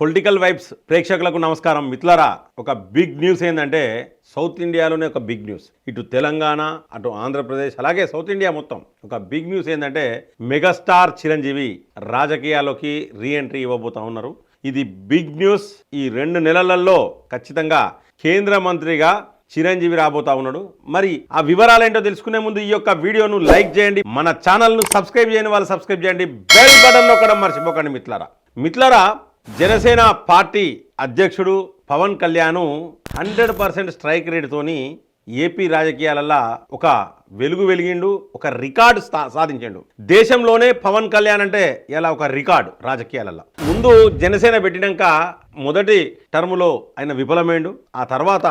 Political vibes ప్రేక్షకులకు నమస్కారం. మిత్రులరా ఒక బిగ్ న్యూస్ ఏంటంటే సౌత్ ఇండియాలోనే ఒక బిగ్ న్యూస్. ఇటు తెలంగాణ అటు ఆంధ్రప్రదేశ్ అలాగే సౌత్ ఇండియా మొత్తం. ఒక బిగ్ న్యూస్ ఏంటంటే మెగాస్టార్ చిరంజీవి రాజకీయాల్లోకి రీఎంట్రీ ఇవ్వబోతా ఉన్నారు. ఇది బిగ్ న్యూస్. ఈ రెండు నెలలలో ఖచ్చితంగా కేంద్ర మంత్రిగా చిరంజీవి రాబోతా ఉన్నాడు. మరి ఆ వివరాలు ఏంటో తెలుసుకునే ముందు ఈ యొక్క వీడియోను లైక్ చేయండి. మన ఛానల్ను సబ్స్క్రైబ్ చేయని వాళ్ళు సబ్స్క్రైబ్ చేయండి. బెల్ బటన్ నొక్కడం మర్చిపోకండి మిత్రులారా. మిత్రులారా జనసేన పార్టీ అధ్యక్షుడు Pawan Kalyan hundred percent strike రేటుతోని AP రాజకీయాలల్లో ఒక వెలుగు వెలిగిండు ఒక రికార్డు స్థా సాధించిండు. దేశంలోనే పవన్ కళ్యాణ్ అంటే ఇలా ఒక రికార్డు రాజకీయాలలో ముందు జనసేన పెట్టినాక మొదటి టర్ములో ఆయన విఫలమైండు. ఆ తర్వాత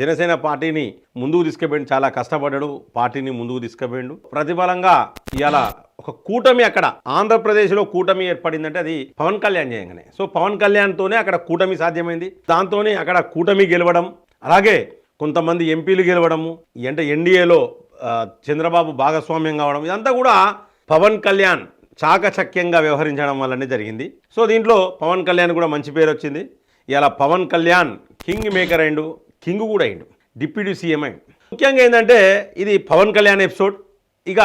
జనసేన పార్టీని ముందుకు తీసుకుపోయిండు చాలా కష్టపడ్డాడు. పార్టీని ముందుకు తీసుకుపోయిండు ప్రతిఫలంగా ఇవాళ ఒక కూటమి అక్కడ ఆంధ్రప్రదేశ్లో కూటమి ఏర్పడిందంటే అది పవన్ కళ్యాణ్ చేయగానే. సో పవన్ కళ్యాణ్తోనే అక్కడ కూటమి సాధ్యమైంది. దాంతోనే అక్కడ కూటమి గెలవడం అలాగే కొంతమంది ఎంపీలు గెలవడము అంటే ఎన్డీఏలో చంద్రబాబు భాగస్వామ్యం కావడం ఇదంతా కూడా పవన్ కళ్యాణ్ చాకచక్యంగా వ్యవహరించడం వల్లనే జరిగింది. సో దీంట్లో పవన్ కళ్యాణ్ కూడా మంచి పేరు వచ్చింది. ఇలా పవన్ కళ్యాణ్ కింగ్ మేకర్ అయిండు కింగ్ కూడా అయిండు డిప్యూటీ సీఎం అయిండు. ముఖ్యంగా ఏంటంటే ఇది పవన్ కళ్యాణ్ ఎపిసోడ్. ఇక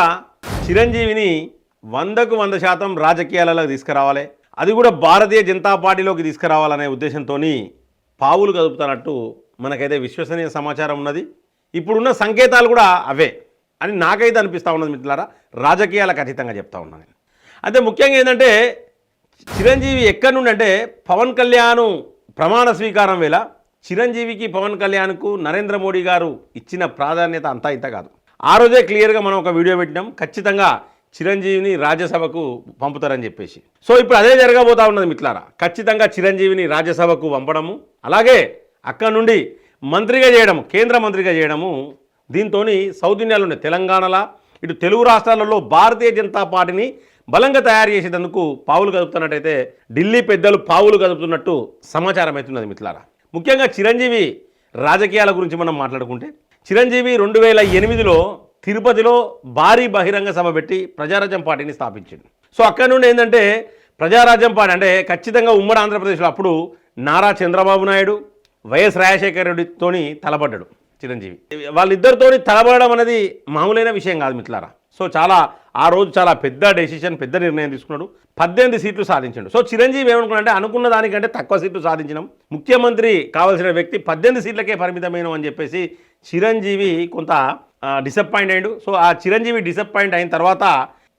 చిరంజీవిని వందకు వంద శాతం రాజకీయాలలోకి తీసుకురావాలి. అది కూడా భారతీయ జనతా పార్టీలోకి తీసుకురావాలనే ఉద్దేశంతో పావులు కదుపుతున్నట్టు మనకైతే విశ్వసనీయ సమాచారం ఉన్నది. ఇప్పుడున్న సంకేతాలు కూడా అవే అని నాకైతే అనిపిస్తూ ఉన్నది మిత్రులారా. రాజకీయాలకు అతీతంగా చెప్తా ఉన్నాను నేను. అయితే ముఖ్యంగా ఏంటంటే చిరంజీవి ఎక్కడి నుండి అంటే పవన్ కళ్యాణ్ ప్రమాణ స్వీకారం వేళ చిరంజీవికి పవన్ కళ్యాణ్కు నరేంద్ర మోడీ గారు ఇచ్చిన ప్రాధాన్యత అంతా ఇంత కాదు. ఆ రోజే క్లియర్గా మనం ఒక వీడియో పెట్టినాం. ఖచ్చితంగా చిరంజీవిని రాజ్యసభకు పంపుతారని చెప్పేసి. సో ఇప్పుడు అదే జరగబోతా ఉన్నది మిత్రులారా. ఖచ్చితంగా చిరంజీవిని రాజ్యసభకు పంపడము అలాగే అక్కడ నుండి మంత్రిగా చేయడము కేంద్ర మంత్రిగా చేయడము దీంతో సౌత్ ఉండే తెలంగాణలో ఇటు తెలుగు రాష్ట్రాలలో భారతీయ జనతా పార్టీని బలంగా తయారు చేసేందుకు పావులు కదుపుతున్నట్టయితే ఢిల్లీ పెద్దలు పావులు కదుపుతున్నట్టు సమాచారం అవుతున్నది మిత్రులారా. ముఖ్యంగా చిరంజీవి రాజకీయాల గురించి మనం మాట్లాడుకుంటే చిరంజీవి రెండు వేల ఎనిమిదిలో తిరుపతిలో భారీ బహిరంగ సభ పెట్టి ప్రజారాజ్యం పార్టీని స్థాపించింది. సో అక్కడ నుండి ఏంటంటే ప్రజారాజ్యం పార్టీ అంటే ఖచ్చితంగా ఉమ్మడి ఆంధ్రప్రదేశ్లో అప్పుడు నారా చంద్రబాబు నాయుడు వైఎస్ రాజశేఖర రెడ్డితోని తలపడ్డాడు చిరంజీవి. వాళ్ళిద్దరితోని తలబడడం అనేది మామూలైన విషయం కాదు మిత్రులారా. సో చాలా ఆ రోజు చాలా పెద్ద డెసిషన్ పెద్ద నిర్ణయం తీసుకున్నాడు. పద్దెనిమిది సీట్లు సాధించాడు. సో చిరంజీవి ఏమనుకున్నాడంటే అనుకున్న దానికంటే తక్కువ సీట్లు సాధించినాం. ముఖ్యమంత్రి కావాల్సిన వ్యక్తి పద్దెనిమిది సీట్లకే పరిమితమైన అని చెప్పేసి చిరంజీవి కొంత డిసప్పాయింట్ అయ్యాడు. సో ఆ చిరంజీవి డిసప్పాయింట్ అయిన తర్వాత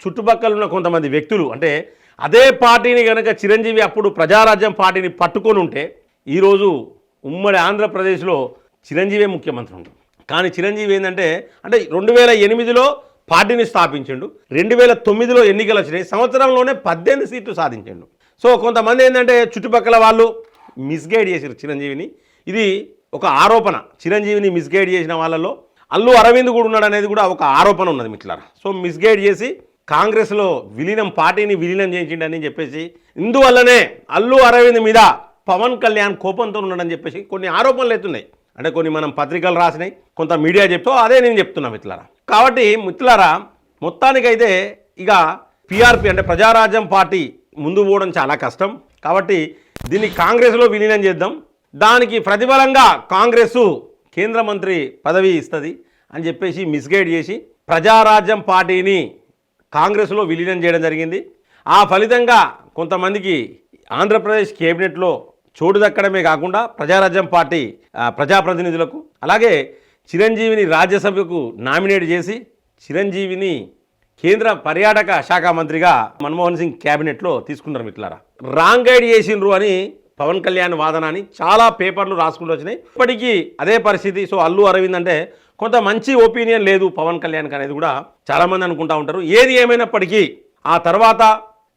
చుట్టుపక్కల ఉన్న కొంతమంది వ్యక్తులు అంటే అదే పార్టీని కనుక చిరంజీవి అప్పుడు ప్రజారాజ్యం పార్టీని పట్టుకొని ఉంటే ఈరోజు ఉమ్మడి ఆంధ్రప్రదేశ్లో చిరంజీవే ముఖ్యమంత్రి ఉంటాడు. కానీ చిరంజీవి ఏంటంటే అంటే రెండు వేల ఎనిమిదిలో పార్టీని స్థాపించిండు. రెండు వేల తొమ్మిదిలో ఎన్నికలు వచ్చినాయి. సంవత్సరంలోనే పద్దెనిమిది సీట్లు సాధించిండు. సో కొంతమంది ఏంటంటే చుట్టుపక్కల వాళ్ళు మిస్గైడ్ చేశారు చిరంజీవిని. ఇది ఒక ఆరోపణ. చిరంజీవిని మిస్గైడ్ చేసిన వాళ్ళలో అల్లు అరవింద్ కూడా ఉన్నాడు అనేది కూడా ఒక ఆరోపణ ఉన్నది మిట్లారా సో మిస్గైడ్ చేసి కాంగ్రెస్లో విలీనం పార్టీని విలీనం చేయించిండని చెప్పేసి ఇందువల్లనే అల్లు అరవింద్ మీద పవన్ కళ్యాణ్ కోపంతో ఉన్నాడని చెప్పేసి కొన్ని ఆరోపణలు అవుతున్నాయి అంటే కొన్ని మనం పత్రికలు రాసినాయి కొంత మీడియా చెప్తూ అదే నేను చెప్తున్నా మిత్రులారా. కాబట్టి మిత్రులారా మొత్తానికైతే ఇక పిఆర్పి అంటే ప్రజారాజ్యం పార్టీ ముందు పోవడం చాలా కష్టం. కాబట్టి దీన్ని కాంగ్రెస్లో విలీనం చేద్దాం. దానికి ప్రతిఫలంగా కాంగ్రెస్ కేంద్ర మంత్రి పదవి ఇస్తుంది అని చెప్పేసి మిస్గైడ్ చేసి ప్రజారాజ్యం పార్టీని కాంగ్రెస్లో విలీనం చేయడం జరిగింది. ఆ ఫలితంగా కొంతమందికి ఆంధ్రప్రదేశ్ కేబినెట్లో చోటు దక్కడమే కాకుండా ప్రజారాజ్యం పార్టీ ప్రజాప్రతినిధులకు అలాగే చిరంజీవిని రాజ్యసభకు నామినేట్ చేసి చిరంజీవిని కేంద్ర పర్యాటక శాఖ మంత్రిగా మన్మోహన్ సింగ్ క్యాబినెట్లో తీసుకున్నారు మిట్లారా రాంగ్ గైడ్ చేసిండ్రు అని పవన్ కళ్యాణ్ వాదన అని చాలా పేపర్లు రాసుకుంటూ వచ్చినాయి. ఇప్పటికీ అదే పరిస్థితి. సో అల్లు అరవింద్ అంటే కొంత మంచి ఒపీనియన్ లేదు పవన్ కళ్యాణ్కి అనేది కూడా చాలామంది అనుకుంటా ఉంటారు. ఏది ఏమైనప్పటికీ ఆ తర్వాత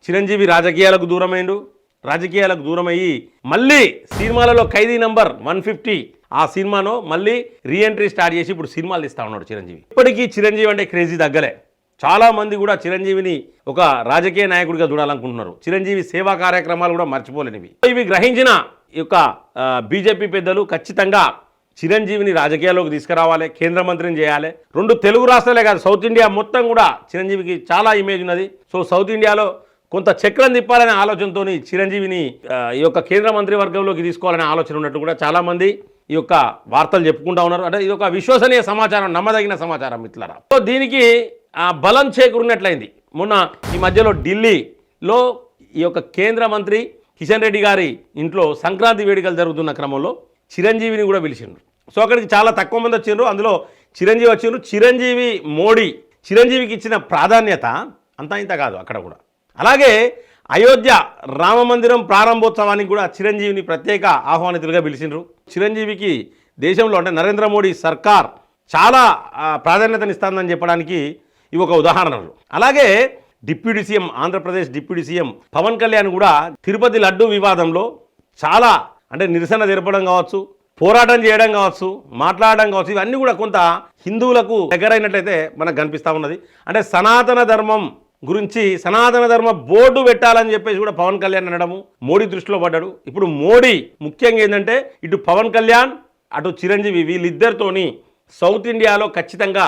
చిరంజీవి రాజకీయాలకు దూరమైండు. రాజకీయాలకు దూరమయ్యి మళ్ళీ సినిమాలలో ఖైదీ నంబర్ వన్ ఫిఫ్టీ ఆ సినిమాను మళ్ళీ రీఎంట్రీ స్టార్ట్ చేసి ఇప్పుడు సినిమాలు తీస్తా ఉన్నాడు చిరంజీవి. ఇప్పటికీ చిరంజీవి అంటే క్రేజీ తగ్గలే. చాలా మంది కూడా చిరంజీవిని ఒక రాజకీయ నాయకుడిగా చూడాలనుకుంటున్నారు. చిరంజీవి సేవా కార్యక్రమాలు కూడా మర్చిపోలేనివి. ఇవి గ్రహించిన యొక్క బీజేపీ పెద్దలు ఖచ్చితంగా చిరంజీవిని రాజకీయాల్లోకి తీసుకురావాలి కేంద్ర మంత్రిని చేయాలి. రెండు తెలుగు రాష్ట్రాలే కాదు సౌత్ ఇండియా మొత్తం కూడా చిరంజీవికి చాలా ఇమేజ్ ఉన్నది. సో సౌత్ ఇండియాలో కొంత చక్రం తిప్పాలనే ఆలోచనతో చిరంజీవిని ఈ యొక్క కేంద్ర మంత్రి వర్గంలోకి తీసుకోవాలనే ఆలోచన ఉన్నట్టు కూడా చాలామంది ఈ యొక్క వార్తలు చెప్పుకుంటా ఉన్నారు. అంటే ఇది ఒక విశ్వసనీయ సమాచారం నమ్మదగిన సమాచారం మిత్రులరా. సో దీనికి ఆ బలం చేకూరినట్లయింది. మొన్న ఈ మధ్యలో ఢిల్లీలో ఈ యొక్క కేంద్ర మంత్రి కిషన్ రెడ్డి గారి ఇంట్లో సంక్రాంతి వేడుకలు జరుగుతున్న క్రమంలో చిరంజీవిని కూడా పిలిచిండ్రు. సో అక్కడికి చాలా తక్కువ మంది వచ్చిండ్రు. అందులో చిరంజీవి వచ్చిండ్రు. చిరంజీవి మోడీ చిరంజీవికి ఇచ్చిన ప్రాధాన్యత అంతా ఇంత కాదు అక్కడ కూడా. అలాగే అయోధ్య రామ మందిరం ప్రారంభోత్సవానికి కూడా చిరంజీవిని ప్రత్యేక ఆహ్వానితులుగా పిలిచిండ్రు. చిరంజీవికి దేశంలో అంటే నరేంద్ర మోడీ సర్కార్ చాలా ప్రాధాన్యతనిస్తుందని చెప్పడానికి ఇవి ఒక ఉదాహరణలు అలాగే deputy CM Andhra Pradesh deputy CM Pawan Kalyan కూడా తిరుపతి లడ్డు వివాదంలో చాలా అంటే నిరసన జరపడం కావచ్చు పోరాటం చేయడం కావచ్చు మాట్లాడడం కావచ్చు ఇవన్నీ కూడా కొంత హిందువులకు దగ్గరైనట్లయితే మనకు కనిపిస్తూ ఉన్నది. అంటే సనాతన ధర్మం గురించి సనాతన ధర్మ బోర్డు పెట్టాలని చెప్పేసి కూడా పవన్ కళ్యాణ్ అనడము మోడీ దృష్టిలో పడ్డాడు. ఇప్పుడు మోడీ ముఖ్యంగా ఏంటంటే ఇటు పవన్ కళ్యాణ్ అటు చిరంజీవి వీళ్ళిద్దరితోని సౌత్ ఇండియాలో ఖచ్చితంగా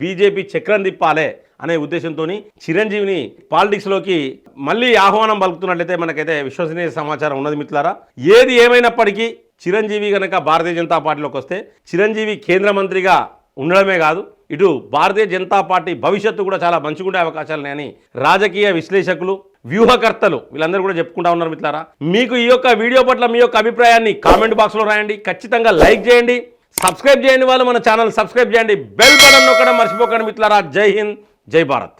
బీజేపీ చక్రం తిప్పాలే అనే ఉద్దేశంతో చిరంజీవిని పాలిటిక్స్లోకి మళ్ళీ ఆహ్వానం పలుకుతున్నట్లయితే మనకైతే విశ్వసనీయ సమాచారం ఉన్నది మిత్రులారా. ఏది ఏమైనప్పటికీ చిరంజీవి కనుక భారతీయ జనతా పార్టీలోకి వస్తే చిరంజీవి కేంద్ర మంత్రిగా ఉండడమే కాదు ఇటు భారతీయ జనతా పార్టీ భవిష్యత్తు కూడా చాలా మంచిగుండే అవకాశాలు ఉన్నాయని రాజకీయ విశ్లేషకులు వ్యూహకర్తలు వీళ్ళందరూ కూడా చెప్పుకుంటా ఉన్నారు మిత్రులారా. మీకు ఈ యొక్క వీడియో పట్ల మీ యొక్క అభిప్రాయాన్ని కామెంట్ బాక్స్లో రాయండి. ఖచ్చితంగా లైక్ చేయండి. సబ్స్క్రైబ్ చేయండి వాళ్ళు మన ఛానల్ సబ్స్క్రైబ్ చేయండి. బెల్ బటన్ నొక్కడం మర్చిపోకండి మిత్రులారా. జై హింద్ జై భారత్.